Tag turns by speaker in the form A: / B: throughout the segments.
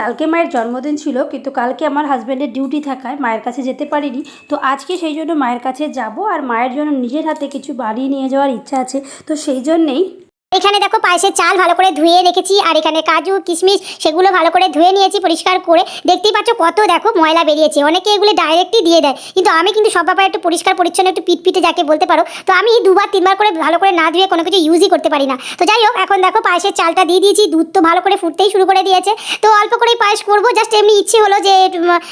A: কালকে মায়ের জন্মদিন ছিল, কিন্তু কালকে আমার হাজব্যান্ডের ডিউটি থাকায় মায়ের কাছে যেতে পারিনি। তো আজকে সেই জন্য মায়ের কাছে যাব আর মায়ের জন্য নিজের হাতে কিছু বাড়ি নিয়ে যাওয়ার ইচ্ছা আছে। তো সেই জন্যেই
B: এখানে দেখো পায়েসের চাল ভালো করে ধুয়ে রেখেছি, আর এখানে কাজু, কিশমিশ সেগুলো ভালো করে ধুয়ে নিয়েছি পরিষ্কার করে। দেখতেই পাচ্ছ কত দেখো ময়লা বেরিয়েছে। অনেকে এগুলো ডাইরেক্টই দিয়ে দেয়, কিন্তু আমি কিন্তু সব ব্যাপারে একটু পরিষ্কার, পরিচ্ছন্ন, একটু পিটপিটে যাকে বলতে পারো, তো আমি দুবার, তিনবার করে ভালো করে না ধুয়ে কোনো কিছু ইউজই করতে পারি না। তো যাই হোক, এখন দেখো পায়েসের চালটা দিয়ে দিয়েছি, দুধ তো ভালো করে ফুটতেই শুরু করে দিয়েছে। তো অল্প করেই পায়েস করব জাস্ট এমনি ইচ্ছে হলো যে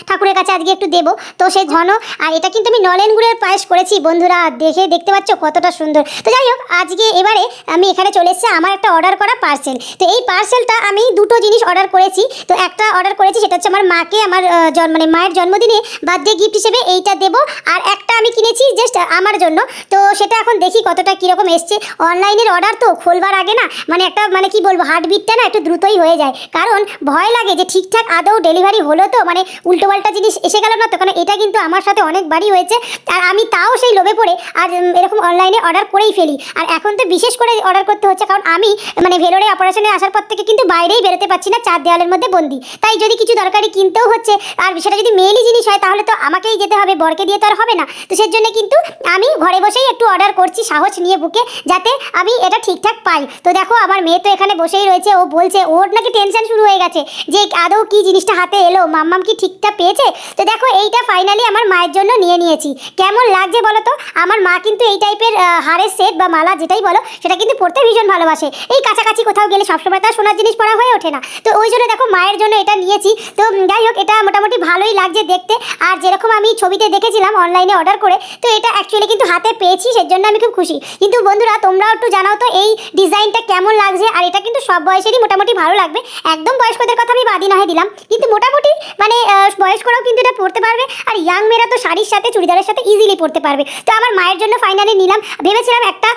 B: ঠাকুরের কাছে আজকে একটু দেবো। তো সেই ঘন, আর এটা কিন্তু আমি নলেন গুড়ের পায়েস করেছি, বন্ধুরা, দেখে দেখতে পাচ্ছ কতটা সুন্দর। তো যাই হোক, আজকে এবারে আমি এখানে চলে এসেছি আমার একটা অর্ডার করা পার্সেল তো এই পার্সেলটা আমি দুটো জিনিস অর্ডার করেছি। তো একটা অর্ডার করেছি সেটা হচ্ছে আমার মাকে আমার আহ, জন- মানে মায়ের জন্মদিনে বার্থডে গিফট হিসেবে এইটা দেবো। আর একটা আমি কিনেছি জাস্ট আমার জন্য। তো সেটা এখন দেখি কতটা কীরকম এসছে। অনলাইনের অর্ডার তো খোলবার আগে না মানে একটা মানে কি বলব হার্টবিটটা না একটু দ্রুতই হয়ে যায়। কারণ ভয় লাগে যে ঠিকঠাক আদৌ ডেলিভারি হলো তো মানে উল্টোপাল্টা জিনিস এসে গেল না তো কারণ এটা কিন্তু আমার সাথে অনেকবারই হয়েছে। আর আমি তাও সেই লোভে পড়ে আর এরকম অনলাইনে অর্ডার করেই ফেলি। আর এখন তো বিশেষ করে অর্ডার করতে হচ্ছে কারণ আমি মানে ভেলোরে অপারেশনে আসার পর থেকে কিন্তু বাইরেই বেরোতে পারছি না, চার দেওয়ালের মধ্যে বন্দি। তাই যদি কিছু দরকারি কিনতেও হচ্ছে, আর সেটা যদি মেয়েলি জিনিস হয়, তাহলে তো আমাকেই যেতে হবে, বরকে দিয়ে তো আর হবে না। তো সেই জন্য কিন্তু আমি ঘরে বসেই একটু অর্ডার করছি, সাহস নিয়ে বুকে, যাতে আমি এটা ঠিকঠাক পাই। তো দেখো, আমার মেয়ে তো এখানে বসেই রয়েছে, ও বলছে, ওর নাকি টেনশন শুরু হয়ে গেছে, যে আদৌ কি জিনিসটা হাতে এলো, মাম্মাম কি ঠিকঠাক পেয়েছে? তো দেখো, এইটা ফাইনালি আমার মায়ের জন্য নিয়ে নিয়েছি। কেমন লাগছে বলো তো? আমার মা কিন্তু এই টাইপের হারের সেট বা মালা যেটাই বলো, সেটা কিন্তু পড়তে ভীষণ ভালোবাসে। এই কাছাকাছি কোথাও গেলে সবসময় তার সোনার জিনিস পরা হয়ে ওঠে না। তো ওই জন্য দেখো মায়ের জন্য এটা নিয়েছি। তো যাই হোক, এটা মোটামুটি ভালোই লাগছে দেখতে। আর যেরকম আমি ছবিতে দেখেছিলাম অনলাইনে অর্ডার করে, তো এটা অ্যাকচুয়ালি কিন্তু হাতে পেয়েছি সেই জন্য আমি খুব খুশি। কিন্তু বন্ধুরা, তোমরাও একটু জানাও তো এই ডিজাইনটা কেমন লাগছে? আর এটা কিন্তু সব বয়সেরই মোটামুটি ভালো লাগবে। একদম বয়স্কদের কথা আমি বাদি নহে দিলাম। কিন্তু মোটামুটি মানে বয়স্করাও কিন্তু এটা পড়তে পারবে। আর ইয়াং মেয়েরা তো শাড়ির সাথে, চুড়িদারের সাথে ইজিলি পড়তে পারবে। তো আমার মায়ের জন্য ফাইনালি নিলাম। ভেবেছিলাম একটা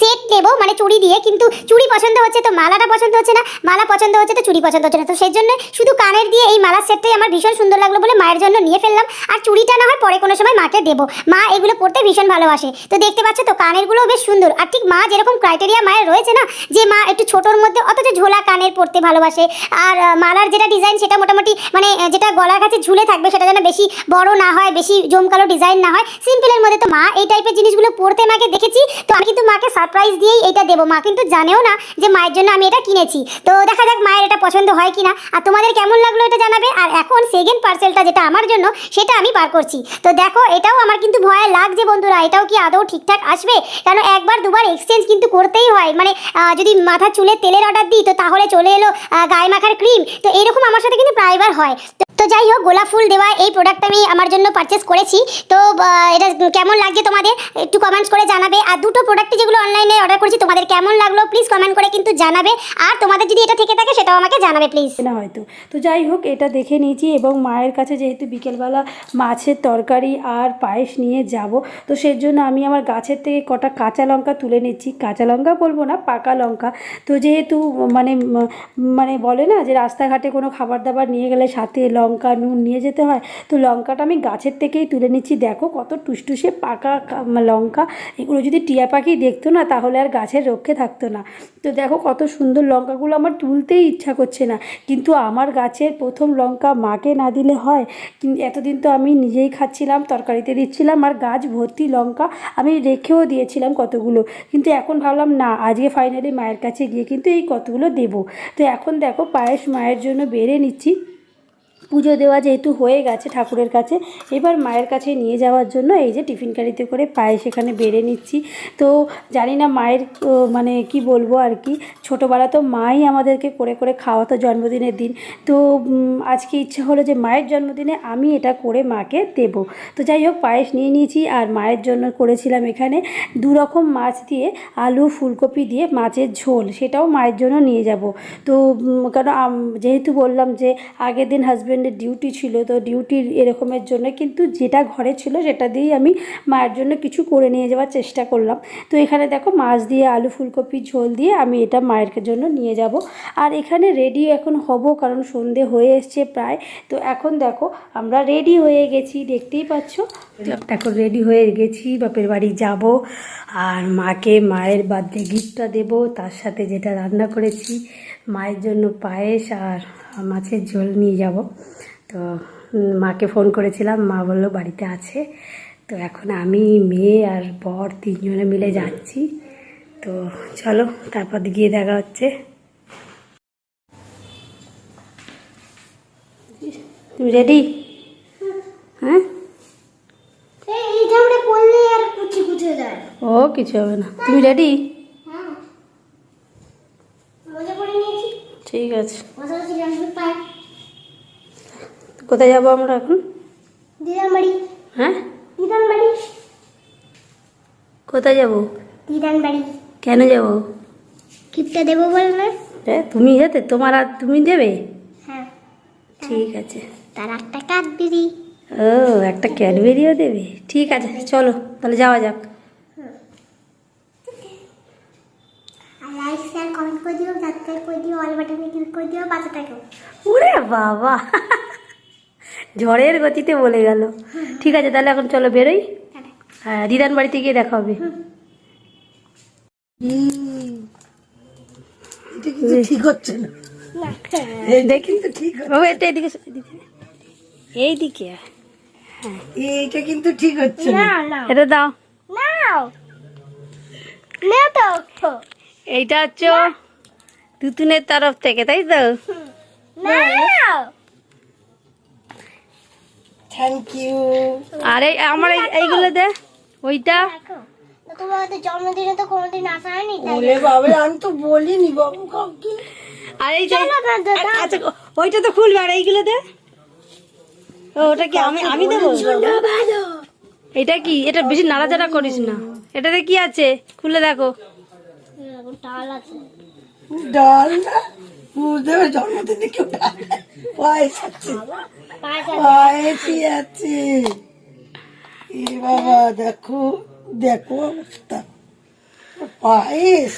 B: সেট নেব মানে চুড়ি দিয়ে, কিন্তু চুড়ি পছন্দ হচ্ছে তো মালাটা পছন্দ হচ্ছে না, মালা পছন্দ হচ্ছে তো চুড়ি পছন্দ হচ্ছে না। তো সেই জন্য শুধু কানের দিয়ে এই মালার সেটটাই আমার ভীষণ সুন্দর লাগল বলে মায়ের জন্য নিয়ে ফেললাম। আর চুড়িটা না হয় পরে কোনো সময় মাকে দেবো। মা এগুলো পড়তে ভীষণ ভালোবাসে। তো দেখতে পাচ্ছ তো কানেরগুলোও বেশ সুন্দর। আর ঠিক মা যেরকম ক্রাইটেরিয়া মায়ের রয়েছে না, যে মা একটু ছোটোর মধ্যে অথচ ঝোলা কানের পড়তে ভালোবাসে। আর মালার যেটা ডিজাইন সেটা মোটামুটি মানে যেটা গলার কাছে ঝুলে থাকবে সেটা যেন বেশি বড় না হয়, বেশি জমকালো ডিজাইন না হয় সিম্পলের মধ্যে তো মা এই টাইপের জিনিসগুলো পড়তে মাকে দেখেছি। তো আমি কিন্তু মাকে সারপ্রাইজ দিয়েই এটা দেবো মা, কিন্তু জানেও না যে মায়ের জন্য আমি এটা কিনেছি। তো দেখা যাক মায়ের এটা পছন্দ হয় কিনা। আর তোমাদের কেমন লাগল এটা জানাবে? আর এখন সেকেন্ড পার্সেলটা যেটা আমার জন্য, সেটা আমি বার করছি। তো দেখো, এটাও আমার কিন্তু ভয় লাগছে বন্ধুরা। এটাও কি আদৌ ঠিকঠাক আসবে? কারণ একবার দুবার এক্সচেঞ্জ কিন্তু করতেই হয়। মানে যদি মাথার চুলে তেলের অর্ডার দিই, তো তাহলে চলে এলো গায়ে মাখার ক্রিম তো এরকম আমার সাথে কিন্তু প্রায়বার হয়। তো যাই হোক, গোলাপ ফুল দেওয়া এই প্রোডাক্ট আমি আমার জন্য পারচেস করেছি। তো এটা কেমন লাগছে তোমাদের? একটু কমেন্টস করে জানাবে। আর দুটো প্রোডাক্ট যেগুলো অনলাইনে অর্ডার করেছি, তোমাদের কেমন লাগল? প্লিজ কমেন্ট করে কিন্তু জানাবে। আর তোমাদের যদি এটা থেকে থাকে, সেটাও আমাকে জানাবে প্লিজ
A: না হয়তো। তো যাই হোক, এটা দেখে নিয়েছি এবং মায়ের কাছে যেহেতু বিকেলবেলা মাছের তরকারি আর পায়েস নিয়ে যাব, তো সেই জন্য আমি আমার গাছের থেকে কটা কাঁচা লঙ্কা তুলে নিচ্ছি। কাঁচা লঙ্কা বলব না, পাকা লঙ্কা। তো যেহেতু মানে মানে বলে না যে রাস্তাঘাটে কোনো খাবার দাবার নিয়ে গেলে সাথে লঙ্কা, নুন নিয়ে যেতে হয়, তো লঙ্কাটা আমি গাছের থেকেই তুলে নিচ্ছি। দেখো কত টুসটুসে পাকা লঙ্কা। এগুলো যদি টিয়া পাখি দেখতো না, তাহলে আর গাছের রক্ষে থাকতো না। তো দেখো কত সুন্দর লঙ্কাগুলো আমার তুলতেই ইচ্ছা করছে না। কিন্তু আমার গাছের প্রথম লঙ্কা মাকে না দিলে হয়। কিন- এতদিন তো আমি নিজেই খাচ্ছিলাম, তরকারিতে দিচ্ছিলাম, আর গাছ ভর্তি লঙ্কা আমি রেখেও দিয়েছিলাম কতগুলো। কিন্তু এখন ভাবলাম, না, আজকে ফাইনালি মায়ের কাছে গিয়ে কিন্তু এই কতগুলো দেবো। তো এখন দেখো পায়েস মায়ের জন্য বেড়ে নিচ্ছি। পুজো দেওয়া যেহেতু হয়ে গেছে ঠাকুরের কাছে, এবার মায়ের কাছে নিয়ে যাওয়ার জন্য এই যে টিফিন কারিতে করে পায়েস এখানে বেড়ে নিচ্ছি। তো জানি না মায়ের মানে কি বলব আর কি, ছোটোবেলা তো মাই আমাদেরকে করে করে খাওয়াতো জন্মদিনের দিন। তো আজকে ইচ্ছে হলো যে মায়ের জন্মদিনে আমি এটা করে মাকে দেব। তো যাই হোক, পায়েস নিয়ে নিয়েছি আর মায়ের জন্য করেছিলাম এখানে দু রকম মাছ দিয়ে আলু, ফুলকপি দিয়ে মাছের ঝোল, সেটাও মায়ের জন্য নিয়ে যাব। তো কারণ যেহেতু বললাম যে আগের দিন হাজব্যান্ডের ডিউটি ছিল, তো ডিউটির এরকমের জন্য কিন্তু যেটা ঘরে ছিল সেটা দিয়েই আমি মায়ের জন্য কিছু করে নিয়ে যাওয়ার চেষ্টা করলাম। তো এখানে দেখো মাছ দিয়ে, আলু ফুলকপির ঝোল দিয়ে আমি এটা মায়ের জন্য নিয়ে যাব। আর এখানে রেডি এখন হব কারণ সন্ধে হয়ে এসছে প্রায়। তো এখন দেখো আমরা রেডি হয়ে গেছি, দেখতেই পাচ্ছ? এখন রেডি হয়ে গেছি, বাপের বাড়ি যাব। আর মাকে মায়ের বার্থডে গিফটটা দেব, তার সাথে যেটা রান্না করেছি, মায়ের জন্য পায়েস আর মাছের ঝোল নিয়ে যাব। তো মাকে ফোন করেছিলাম, মা বলল বাড়িতে আছে। তো এখন আমি, মেয়ে আর বর তিনজনে মিলে যাচ্ছি। তো চলো, তারপর গিয়ে দেখা হচ্ছে। তুমি রেডি হ্যাঁ
C: এই জামড়ে পড়লে আর কুচি কুচে যায়
A: ও কিছু হবে না। তুমি রেডি
C: হ্যাঁ
A: ঠিক আছে। কোথায় যাব আমরা এখন? হ্যাঁ? কোথায় যাব? কেন যাব?
C: কিপটা দেবো বল না?
A: তুমি যেতে তোমার আর তুমি দেবে?
C: হ্যাঁ।
A: ঠিক আছে।
C: তার একটা দিদি
A: ও একটা ক্যাডবেরিও দেবে। ঠিক আছে চলো তাহলে যাওয়া যাক
C: আর লাইক শেয়ার কমেন্ট করে দিও সাবস্ক্রাইব করে দিও অল বাটনে ক্লিক করে দিও পাশে থাকো
A: ওরে বাবা। ঝড়ের গতিতে বলে গেল। ঠিক আছে তাহলে এখন চলো বেরোই। হ্যাঁ দিদান বাড়িতে গিয়ে দেখা হবে।
D: ঠিক হচ্ছে না।
A: এদিকে এইদিকে।
D: এইটা কিন্তু ঠিক হচ্ছে না।
A: এটা দাও।
C: নাও।
A: এইটা হচ্ছে তুতুনের তরফ থেকে তাই তো?
C: নাও
D: থ্যাংক ইউ
A: আর আমার এইগুলো দে ওইটা।
C: দেখো। তোমার তো জন্মদিনে তো কোনোদিন আসা হয়নি
D: ওরে বাবা আমি তো বলিনি বাবু কাউকে।
A: আর এই আচ্ছা ওইটা তো খুলবে আর এইগুলো দে। ওটা কি আমি আমি দেবো? এটা কি? এটা বেশি নাড়াচাড়া করিস না। এটাতে কি আছে? খুলে দেখো।
C: টাল আছে।
D: ডাল না বুঝতে জন্মদিনে কেউ ডাল। পায়েস আছে পায়েসই আছে এ বাবা দেখো দেখো অবস্থা। পায়েস।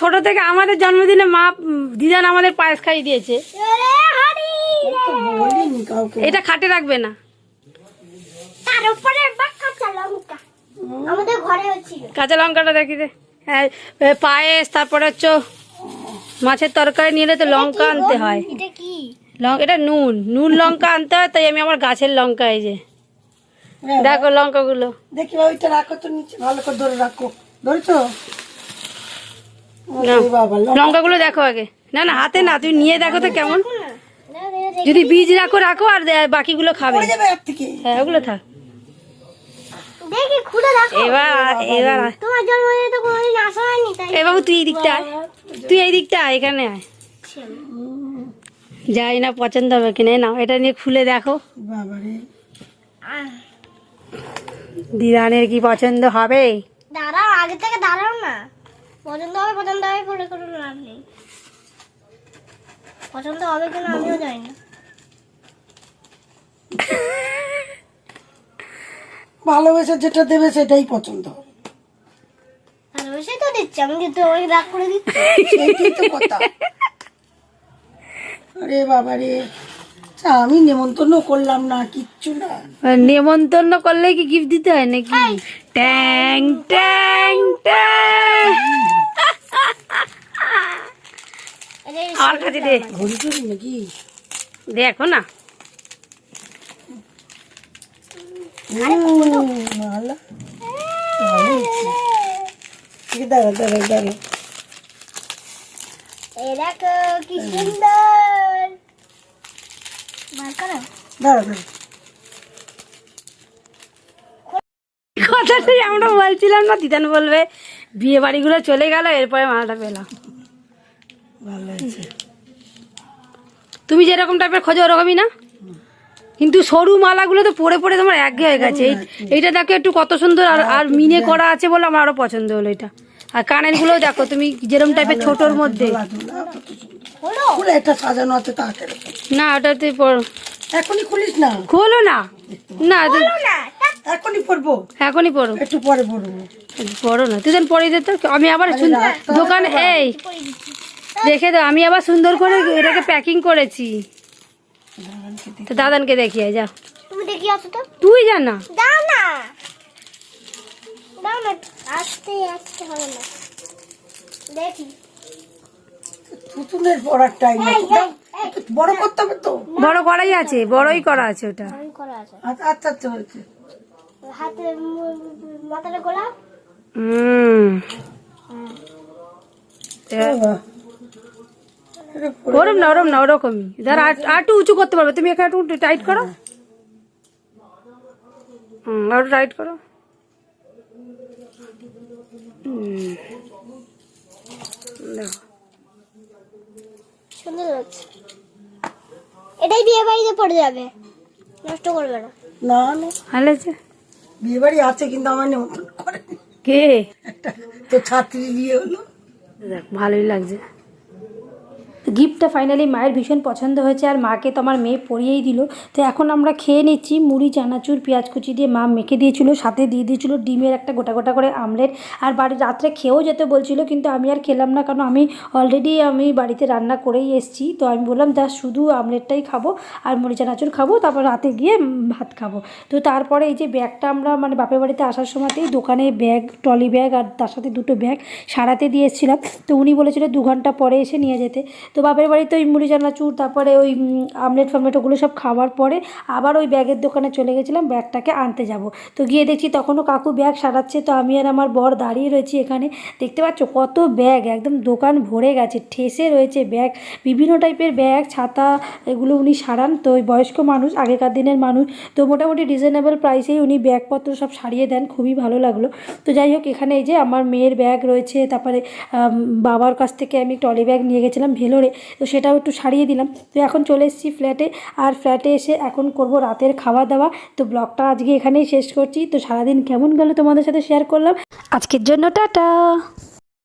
A: ছোট থেকে আমাদের জন্মদিনে মা দিদান আমাদের পায়েস খাইয়ে দিয়েছে। এটা খাটে রাখবে না।
C: তার উপরে বাক্কা লঙ্কা। আমাদের ঘরে হচ্ছিল
A: কাঁচা লঙ্কাটা দেখি দে। হ্যাঁ পায়েস তারপরে হচ্ছে মাছের তরকারি নিলে তো লঙ্কা আনতে হয়।
C: এটা
A: এটা নুন নুন লঙ্কা আনতে হয় তাই আমি আমার গাছের লঙ্কা এই যে। দেখো লঙ্কাগুলো।
D: দেখি ওইটা রাখো তো নিচে ভালো করে ধরে রাখো। ধরেছো?
A: লঙ্কাগুলো দেখো আগে। না না হাতে না তুমি নিয়ে দেখো তো কেমন। যদি বীজ রাখো রাখো আর বাকিগুলো খাবে। হ্যাঁ ওগুলো থাক।
C: দেখি খুলে দেখো।
A: এবার এবার
C: তোমার জন্মদিনে তো কোনোদিন আসা হয়নি তাই
A: এ বাবু তুই এই দিকটা আয়। তুই এই দিকটা আয় এখানে আয়। যাই না পছন্দ হবে কিনা এই নাও এটা নিয়ে খুলে দেখো।
D: বাবারে।
A: দিদানের কি পছন্দ হবে?
C: দাঁড়াও আগে থেকে দাঁড়াও না। পছন্দ হবে পছন্দ হবে করে করে লাভ নেই। পছন্দ হবে কিনা আমিও জানি না।
D: ভালোবেসে যেটা দেবে সেটাই পছন্দ। হবে
C: ভালোবেসে তো দিচ্ছি আমি কিন্তু ওই রাগ করে দিচ্ছি।
D: সেইটাই তো কথা। আরে বাবারে আচ্ছা, আমি নেমন্তন্ন করলাম না কিচ্ছু না।
A: নেমন্তন্ন করলে কি গিফট দিতে হয় নাকি? ট্যাং ট্যাং ট্যাং। আর কাছে দে।
D: ঘড়ি নাকি?
A: দেখো না
D: উম, ভালো ভালো হচ্ছে। ঠিক আছে, দাঁড়া দাঁড়া দাঁড়া
C: এই কি সুন্দর।
D: দাঁড়া দাঁড়া
A: কথাটাই আমরা বলছিলাম না দিদান বলবে বিয়ে বাড়িগুলো চলে গেল এরপরে মালাটা পেলাম
D: ভালো
A: তুমি যেরকম টাইপের খোঁজো ওরকমই না? কিন্তু সরু মালাগুলো তো পরে পরে তোমার এক হয়ে গেছে। এইটা দেখো একটু কত সুন্দর আর আর মিনে করা আছে বলে আমার আরও পছন্দ হলো এটা। আর কানেরগুলো দেখো তুমি যেরকম টাইপের ছোটর মধ্যে। না ওটাতে পর-
D: এখনই খুলিস না?
A: খোলো না। না
D: এখনই পরবো?
A: এখনই পড়ো
D: একটু পরে পরবো।
A: পড়ো না তুই পরে দিত আমি আবার দোকানে এই দেখে দাও আমি আবার সুন্দর করে এটাকে প্যাকিং করেছি। তো দাদানকে দেখিয়ে যা।
C: তুমি দেখি আসো তো।
A: তুই জানা
C: দাও না। দাও না আস্তে আস্তে হবে না। দেখি।
D: পুতুলের পড়ার টাইম বড় করতে হবে তো।
A: বড় করাই আছে বড়ই করা আছে ওটা।
D: আচ্ছা আচ্ছা আচ্ছা হয়েছে।
B: হাতে মাথাটা গোলা
A: হুম। ওরম না ওরম না ওরকমই। ধর একটু উঁচু করতে পারবে তুমি এখানে একটু টাইট করো। হুম আর একটু টাইট করো দেখো।
B: সুন্দর লাগছে। এটাই বিয়ে বাড়িতে পড়ে যাবে। নষ্ট করবে না।
D: না না।
A: ভালো আছে?
D: বিয়ে বাড়ি আছে কিন্তু আমার নেমন্তন্ন করে
A: কে?
D: একটা তো ছাত্রী বিয়ে হলো।
A: দেখ ভালোই লাগছে। গিফটটা ফাইনালি মায়ের ভীষণ পছন্দ হয়েছে আর মাকে তো আমার মেয়ে পরিয়েই দিল। তো এখন আমরা খেয়ে নিচ্ছি মুড়ি, চানাচুর, পেঁয়াজ কুচি দিয়ে মা মেখে দিয়েছিল, সাথে দিয়ে দিয়েছিল ডিমের একটা গোটা গোটা করে আমলেট। আর বাড়ি রাত্রে খেয়েও যেতে বলছিল, কিন্তু আমি আর খেলাম না কারণ আমি অলরেডি আমি বাড়িতে রান্না করেই এসেছি। তো আমি বললাম, যা, শুধু আমলেটটাই খাব আর মুড়ি, চানাচুর খাব, তারপর রাতে গিয়ে ভাত খাব। তো তারপরে এই যে ব্যাগটা আমরা মানে বাপের বাড়িতে আসার সময়তেই দোকানে ব্যাগ, ট্রলি ব্যাগ আর তার সাথে দুটো ব্যাগ সারাতে দিয়ে এসেছিলাম তো উনি বলেছিল দু ঘণ্টা পরে এসে নিয়ে যেতে। তো বাপের বাড়িতে ওই মুড়ি চানাচুর তারপরে ওই আমলেট ফামলেট ওগুলো সব খাওয়ার পরে আবার ওই ব্যাগের দোকানে চলে গেছিলাম, ব্যাগটাকে আনতে যাব। তো গিয়ে দেখছি তখনও কাকু ব্যাগ সারাচ্ছে, তো আমি আর আমার বর দাঁড়িয়ে রয়েছি এখানে। দেখতে পাচ্ছ কত ব্যাগ, একদম দোকান ভরে গেছে, ঠেসে রয়েছে ব্যাগ, বিভিন্ন টাইপের ব্যাগ, ছাতা, এগুলো উনি সারান। তো ওই বয়স্ক মানুষ, আগেকার দিনের মানুষ, তো মোটামুটি রিজনেবল প্রাইসেই উনি ব্যাগপত্র সব সারিয়ে দেন, খুবই ভালো লাগল। তো যাই হোক, এখানে এই যে আমার মেয়ের ব্যাগ রয়েছে, তারপরে বাবার কাছ থেকে আমি টলি ব্যাগ নিয়ে গেছিলাম, ভেলোরে তো সেটাও একটু সারিয়ে দিলাম। তো এখন চলে এসেছি ফ্ল্যাটে আর ফ্ল্যাটে এসে এখন করব রাতের খাওয়া দাওয়া তো ব্লগটা আজকে এখানেই শেষ করছি। তো সারাদিন কেমন গেল তোমাদের সাথে শেয়ার করলাম। আজকের জন্য টাটা!